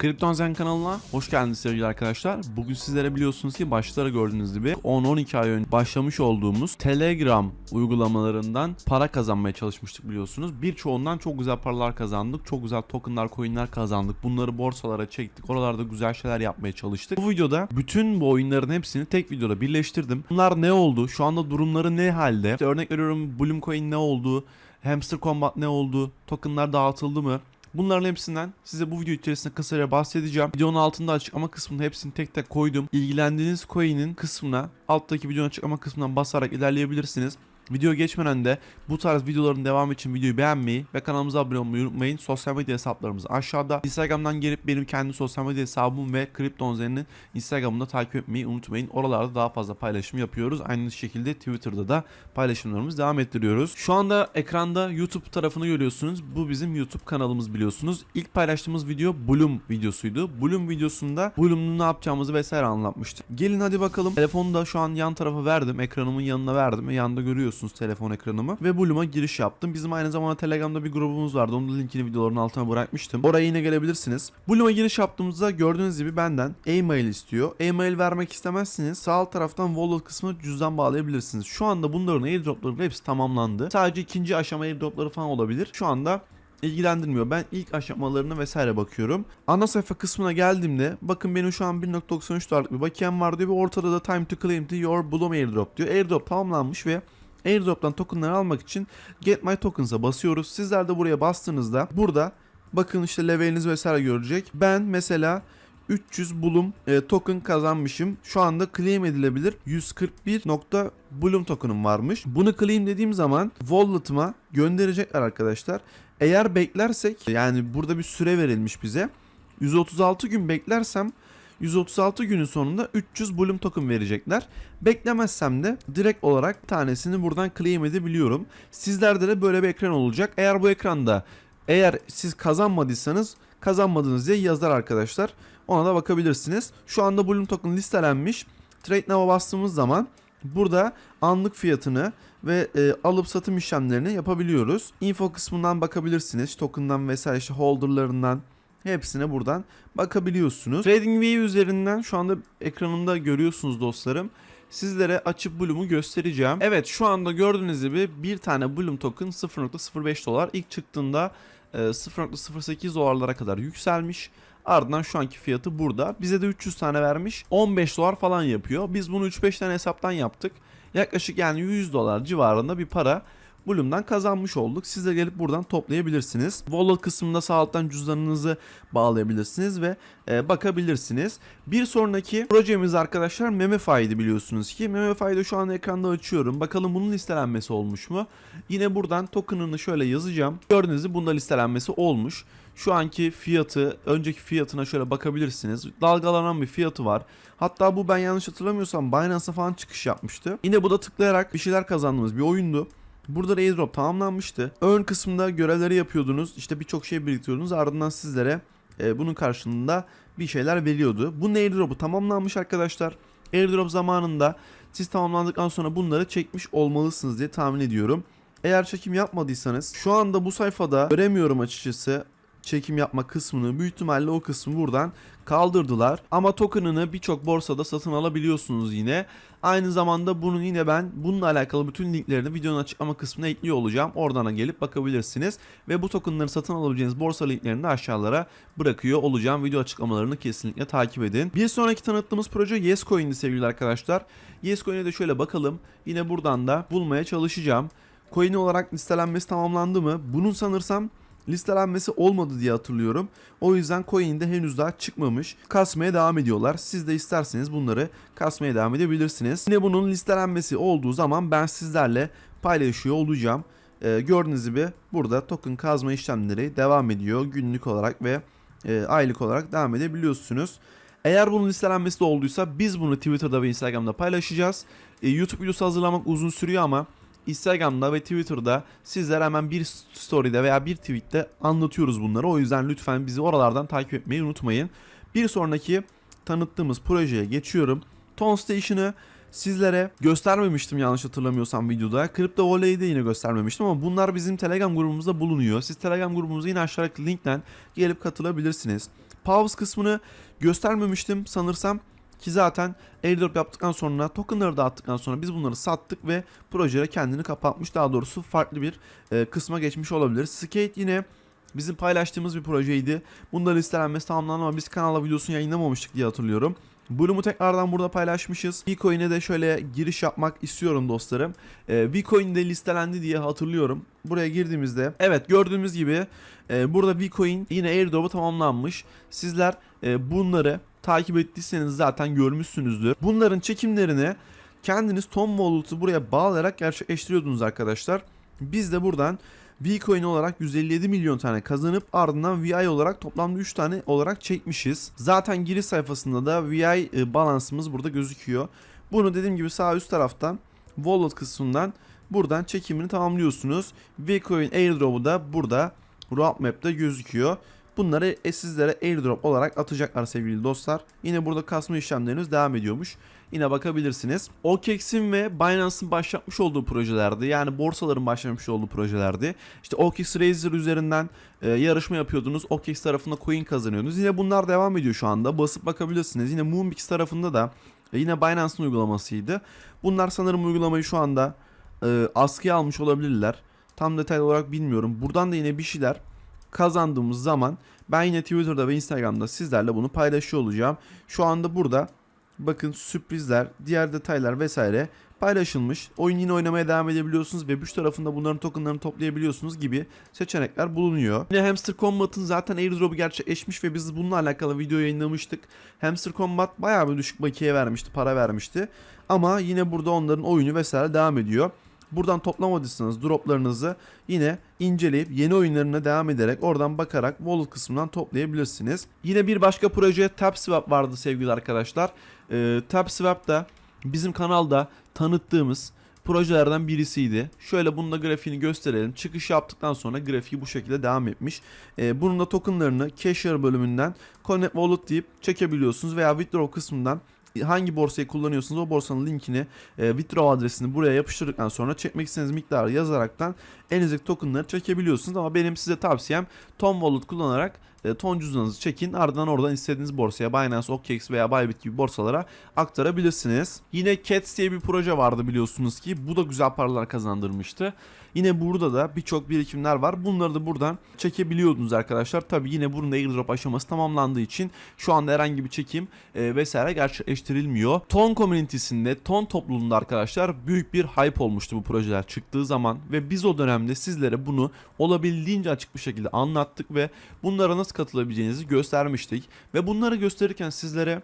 Kripton Zen kanalına hoş geldiniz sevgili arkadaşlar. Bugün sizlere biliyorsunuz ki başları gördüğünüz gibi 10-12 ay önce başlamış olduğumuz Telegram uygulamalarından para kazanmaya çalışmıştık biliyorsunuz. Birçoğundan çok güzel paralar kazandık. Çok güzel tokenlar, coinler kazandık. Bunları borsalara çektik. Oralarda güzel şeyler yapmaya çalıştık. Bu videoda bütün bu oyunların hepsini tek videoda birleştirdim. Bunlar ne oldu? Şu anda durumları ne halde? İşte örnek veriyorum Bloom Coin ne oldu? Hamster Combat ne oldu? Tokenlar dağıtıldı mı? Bunların hepsinden size bu video içerisinde kısaca bahsedeceğim. Videonun altında açıklama kısmında hepsini tek tek koydum. İlgilendiğiniz coin'in kısmına alttaki videonun açıklama kısmından basarak ilerleyebilirsiniz. Video geçmeden de bu tarz videoların devamı için videoyu beğenmeyi ve kanalımıza abone olmayı unutmayın. Sosyal medya hesaplarımız aşağıda. Instagram'dan gelip benim kendi sosyal medya hesabım ve Kriptonzen'in Instagram'ında takip etmeyi unutmayın. Oralarda daha fazla paylaşım yapıyoruz. Aynı şekilde Twitter'da da paylaşımlarımızı devam ettiriyoruz. Şu anda ekranda YouTube tarafını görüyorsunuz. Bu bizim YouTube kanalımız biliyorsunuz. İlk paylaştığımız video Bloom videosuydu. Bloom videosunda Bloom'un ne yapacağımızı vesaire anlatmıştık. Gelin hadi bakalım. Telefonu da şu an yan tarafa verdim. Ekranımın yanına verdim ve yanında görüyorsunuz telefon ekranımı. Ve Bloom'a giriş yaptım. Bizim aynı zamanda Telegram'da bir grubumuz vardı. Onun da linkini videoların altına bırakmıştım. Oraya yine gelebilirsiniz. Bloom'a giriş yaptığımızda gördüğünüz gibi benden e-mail istiyor. E-mail vermek istemezseniz sağ alt taraftan wallet kısmına cüzdan bağlayabilirsiniz. Şu anda bunların airdroplarının hepsi tamamlandı. Sadece ikinci aşama airdropları falan olabilir. Şu anda ilgilendirmiyor. Ben ilk aşamalarına vesaire bakıyorum. Ana sayfa kısmına geldiğimde bakın benim şu an 1.93 dolarlık bir bakiyem var diyor ve ortada da time to claim to your Bloom airdrop diyor. Airdrop tamamlanmış ve airdrop'tan tokenları almak için get my tokens'a basıyoruz. Sizler de buraya bastığınızda burada bakın işte leveliniz vesaire görecek. Ben mesela 300 Bloom e, token kazanmışım. Şu anda claim edilebilir 141 nokta Bloom token'ım varmış. Bunu claim dediğim zaman wallet'ıma gönderecekler arkadaşlar. Eğer beklersek yani burada bir süre verilmiş bize. 136 gün beklersem 136 günün sonunda 300 Bloom token verecekler. Beklemezsem de direkt olarak tanesini buradan claim edebiliyorum. Sizlerde de böyle bir ekran olacak. Eğer bu ekranda eğer siz kazanmadıysanız kazanmadınız diye yazar arkadaşlar. Ona da bakabilirsiniz. Şu anda Bloom token listelenmiş. Trade Now'a bastığımız zaman burada anlık fiyatını ve e, alıp satım işlemlerini yapabiliyoruz. Info kısmından bakabilirsiniz. Token'dan vesaire işte holder'larından hepsine buradan bakabiliyorsunuz. TradingView üzerinden şu anda ekranımda görüyorsunuz dostlarım. Sizlere açıp Bloom'u göstereceğim. Evet şu anda gördüğünüz gibi bir tane Bloom token 0.05 dolar. İlk çıktığında e, 0.08 dolarlara kadar yükselmiş. Ardından şu anki fiyatı burada. Bize de 300 tane vermiş. 15 dolar falan yapıyor. Biz bunu 3-5 tane hesaptan yaptık. Yaklaşık yani 100 dolar civarında bir para Bloom'dan kazanmış olduk. Siz de gelip buradan toplayabilirsiniz. Wallet kısmında sağ alttan cüzdanınızı bağlayabilirsiniz ve e, bakabilirsiniz. Bir sonraki projemiz arkadaşlar Memefy'di biliyorsunuz ki. Memefy'de şu an ekranda açıyorum. Bakalım bunun listelenmesi olmuş mu? Yine buradan token'ını şöyle yazacağım. Gördüğünüz gibi bunda listelenmesi olmuş. Şu anki fiyatı, önceki fiyatına şöyle bakabilirsiniz. Dalgalanan bir fiyatı var. Hatta bu ben yanlış hatırlamıyorsam Binance'a falan çıkış yapmıştı. Yine bu da tıklayarak bir şeyler kazandığımız bir oyundu. Burada airdrop tamamlanmıştı. Ön kısmında görevleri yapıyordunuz. İşte birçok şey biriktiriyordunuz. Ardından sizlere e, bunun karşılığında bir şeyler veriyordu. Bunun airdrop'u tamamlanmış arkadaşlar. Airdrop zamanında siz tamamlandıktan sonra bunları çekmiş olmalısınız diye tahmin ediyorum. Eğer çekim yapmadıysanız şu anda bu sayfada göremiyorum açıkçası çekim yapma kısmını büyük ihtimalle o kısmı buradan kaldırdılar. Ama token'ını birçok borsada satın alabiliyorsunuz yine. Aynı zamanda bunun yine ben bununla alakalı bütün linklerini videonun açıklama kısmına ekliyor olacağım. Oradan da gelip bakabilirsiniz. Ve bu token'ları satın alabileceğiniz borsa linklerini de aşağılara bırakıyor olacağım. Video açıklamalarını kesinlikle takip edin. Bir sonraki tanıttığımız proje Yescoin'di sevgili arkadaşlar. Yescoin'e de şöyle bakalım. Yine buradan da bulmaya çalışacağım. Coin olarak listelenmesi tamamlandı mı? Bunun sanırsam listelenmesi olmadı diye hatırlıyorum. O yüzden coin'de henüz daha çıkmamış. Kasmaya devam ediyorlar. Siz de isterseniz bunları kasmaya devam edebilirsiniz. Yine bunun listelenmesi olduğu zaman ben sizlerle paylaşıyor olacağım. Ee, gördüğünüz gibi burada token kazma işlemleri devam ediyor. Günlük olarak ve e, aylık olarak devam edebiliyorsunuz. Eğer bunun listelenmesi de olduysa biz bunu Twitter'da ve Instagram'da paylaşacağız. Ee, YouTube videosu hazırlamak uzun sürüyor ama Instagram'da ve Twitter'da sizler hemen bir story'de veya bir tweet'te anlatıyoruz bunları. O yüzden lütfen bizi oralardan takip etmeyi unutmayın. Bir sonraki tanıttığımız projeye geçiyorum. Tone Station'ı sizlere göstermemiştim yanlış hatırlamıyorsam videoda. Crypto Volley'i de yine göstermemiştim ama bunlar bizim Telegram grubumuzda bulunuyor. Siz Telegram grubumuza yine aşağıdaki linkten gelip katılabilirsiniz. Pause kısmını göstermemiştim sanırsam ki zaten airdrop yaptıktan sonra tokenları dağıttıktan sonra biz bunları sattık ve proje kendini kapatmış daha doğrusu farklı bir e, kısma geçmiş olabilir. Skate yine bizim paylaştığımız bir projeydi. Bunların listelenmesi tamamlandı ama biz kanala videosunu yayınlamamıştık diye hatırlıyorum. Bloom'u tekrardan burada paylaşmışız. Bitcoin'e de şöyle giriş yapmak istiyorum dostlarım. Ee, Bitcoin de listelendi diye hatırlıyorum. Buraya girdiğimizde evet gördüğümüz gibi e, burada Bitcoin yine airdrop'u tamamlanmış. Sizler e, bunları takip ettiyseniz zaten görmüşsünüzdür. Bunların çekimlerini kendiniz Tom Wallet'ı buraya bağlayarak gerçekleştiriyordunuz arkadaşlar. Biz de buradan Vcoin olarak 157 milyon tane kazanıp ardından VI olarak toplamda 3 tane olarak çekmişiz. Zaten giriş sayfasında da VI e, balansımız burada gözüküyor. Bunu dediğim gibi sağ üst taraftan wallet kısmından buradan çekimini tamamlıyorsunuz. Vcoin airdrop'u da burada roadmap'te gözüküyor. Bunları e, sizlere airdrop olarak atacaklar sevgili dostlar. Yine burada kasma işlemleriniz devam ediyormuş. Yine bakabilirsiniz. OKEX'in ve Binance'ın başlatmış olduğu projelerdi. Yani borsaların başlamış olduğu projelerdi. İşte OKEX Razer üzerinden e, yarışma yapıyordunuz. OKEX tarafında coin kazanıyordunuz. Yine bunlar devam ediyor şu anda. Basıp bakabilirsiniz. Yine Moonbix tarafında da e, yine Binance'ın uygulamasıydı. Bunlar sanırım uygulamayı şu anda e, askıya almış olabilirler. Tam detaylı olarak bilmiyorum. Buradan da yine bir şeyler kazandığımız zaman ben yine Twitter'da ve Instagram'da sizlerle bunu paylaşıyor olacağım. Şu anda burada bakın sürprizler, diğer detaylar vesaire paylaşılmış. Oyun yine oynamaya devam edebiliyorsunuz ve 3 tarafında bunların tokenlarını toplayabiliyorsunuz gibi seçenekler bulunuyor. Yine Hamster Combat'ın zaten airdrop'u gerçekleşmiş ve biz bununla alakalı video yayınlamıştık. Hamster Combat bayağı bir düşük bakiye vermişti, para vermişti. Ama yine burada onların oyunu vesaire devam ediyor. Buradan toplamadıysanız droplarınızı yine inceleyip yeni oyunlarına devam ederek oradan bakarak wallet kısmından toplayabilirsiniz. Yine bir başka proje TapSwap vardı sevgili arkadaşlar. Ee, TapSwap da bizim kanalda tanıttığımız projelerden birisiydi. Şöyle bunun da grafiğini gösterelim. Çıkış yaptıktan sonra grafiği bu şekilde devam etmiş. Ee, bunun da tokenlarını Cashier bölümünden Connect Wallet deyip çekebiliyorsunuz veya Withdraw kısmından hangi borsayı kullanıyorsunuz o borsanın linkini e, withdraw adresini buraya yapıştırdıktan sonra çekmek istediğiniz miktarı yazaraktan elinizdeki tokenları çekebiliyorsunuz ama benim size tavsiyem Tom Wallet kullanarak e, ton cüzdanınızı çekin ardından oradan istediğiniz borsaya Binance, OKX veya Bybit gibi borsalara aktarabilirsiniz. Yine Cats diye bir proje vardı biliyorsunuz ki bu da güzel paralar kazandırmıştı. Yine burada da birçok birikimler var. Bunları da buradan çekebiliyordunuz arkadaşlar. Tabi yine bunun airdrop aşaması tamamlandığı için şu anda herhangi bir çekim e, vesaire gerçekleştirilmiyor. Ton komünitesinde, ton topluluğunda arkadaşlar büyük bir hype olmuştu bu projeler çıktığı zaman ve biz o dönemde sizlere bunu olabildiğince açık bir şekilde anlattık ve bunlara nasıl katılabileceğinizi göstermiştik ve bunları gösterirken sizlere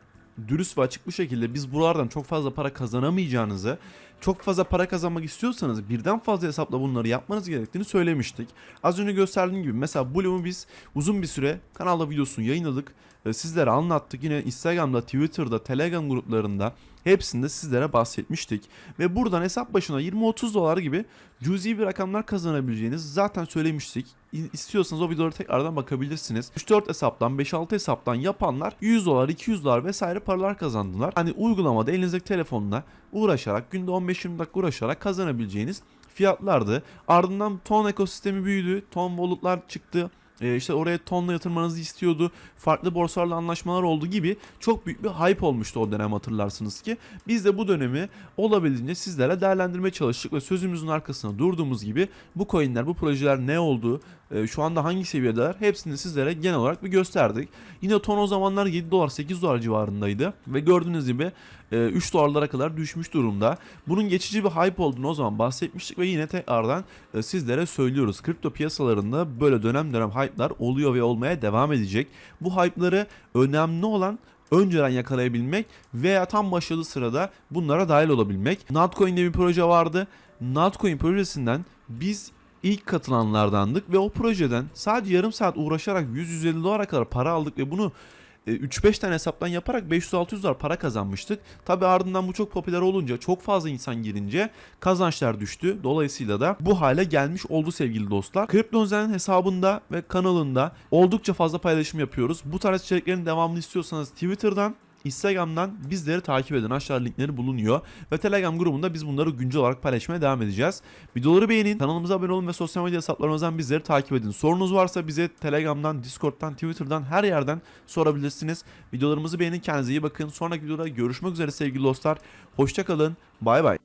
dürüst ve açık bir şekilde biz buralardan çok fazla para kazanamayacağınızı, çok fazla para kazanmak istiyorsanız birden fazla hesapla bunları yapmanız gerektiğini söylemiştik. Az önce gösterdiğim gibi mesela Bloom'u biz uzun bir süre kanalda videosunu yayınladık. Ee, Sizlere anlattık. Yine Instagram'da, Twitter'da, Telegram gruplarında hepsinde sizlere bahsetmiştik. Ve buradan hesap başına 20-30 dolar gibi cüzi bir rakamlar kazanabileceğiniz zaten söylemiştik. İstiyorsanız o videolara tekrardan bakabilirsiniz. 3-4 hesaptan 5-6 hesaptan yapanlar 100 dolar 200 dolar vesaire paralar kazandılar. Hani uygulamada elinizdeki telefonla uğraşarak günde 15-20 dakika uğraşarak kazanabileceğiniz fiyatlardı. Ardından ton ekosistemi büyüdü. Ton wallet'lar çıktı. Ee, işte oraya tonla yatırmanızı istiyordu. Farklı borsalarla anlaşmalar oldu gibi çok büyük bir hype olmuştu o dönem hatırlarsınız ki. Biz de bu dönemi olabildiğince sizlere değerlendirmeye çalıştık ve sözümüzün arkasına durduğumuz gibi bu coinler, bu projeler ne oldu, e, şu anda hangi seviyedeler hepsini sizlere genel olarak bir gösterdik. Yine ton o zamanlar 7 dolar 8 dolar civarındaydı ve gördüğünüz gibi e, 3 dolarlara kadar düşmüş durumda. Bunun geçici bir hype olduğunu o zaman bahsetmiştik ve yine tekrardan e, sizlere söylüyoruz. Kripto piyasalarında böyle dönem dönem hype'lar oluyor ve olmaya devam edecek. Bu hype'ları önemli olan önceden yakalayabilmek veya tam başladığı sırada bunlara dahil olabilmek. Notcoin'de bir proje vardı. Notcoin projesinden biz ilk katılanlardandık ve o projeden sadece yarım saat uğraşarak 100-150 dolara kadar para aldık ve bunu e, 3-5 tane hesaptan yaparak 500-600 dolar para kazanmıştık. Tabi ardından bu çok popüler olunca çok fazla insan girince kazançlar düştü. Dolayısıyla da bu hale gelmiş oldu sevgili dostlar. Kriptonzen hesabında ve kanalında oldukça fazla paylaşım yapıyoruz. Bu tarz içeriklerin devamını istiyorsanız Twitter'dan Instagram'dan bizleri takip edin. Aşağıda linkleri bulunuyor. Ve Telegram grubunda biz bunları güncel olarak paylaşmaya devam edeceğiz. Videoları beğenin, kanalımıza abone olun ve sosyal medya hesaplarımızdan bizleri takip edin. Sorunuz varsa bize Telegram'dan, Discord'dan, Twitter'dan her yerden sorabilirsiniz. Videolarımızı beğenin, kendinize iyi bakın. Sonraki videoda görüşmek üzere sevgili dostlar. Hoşçakalın, bay bay.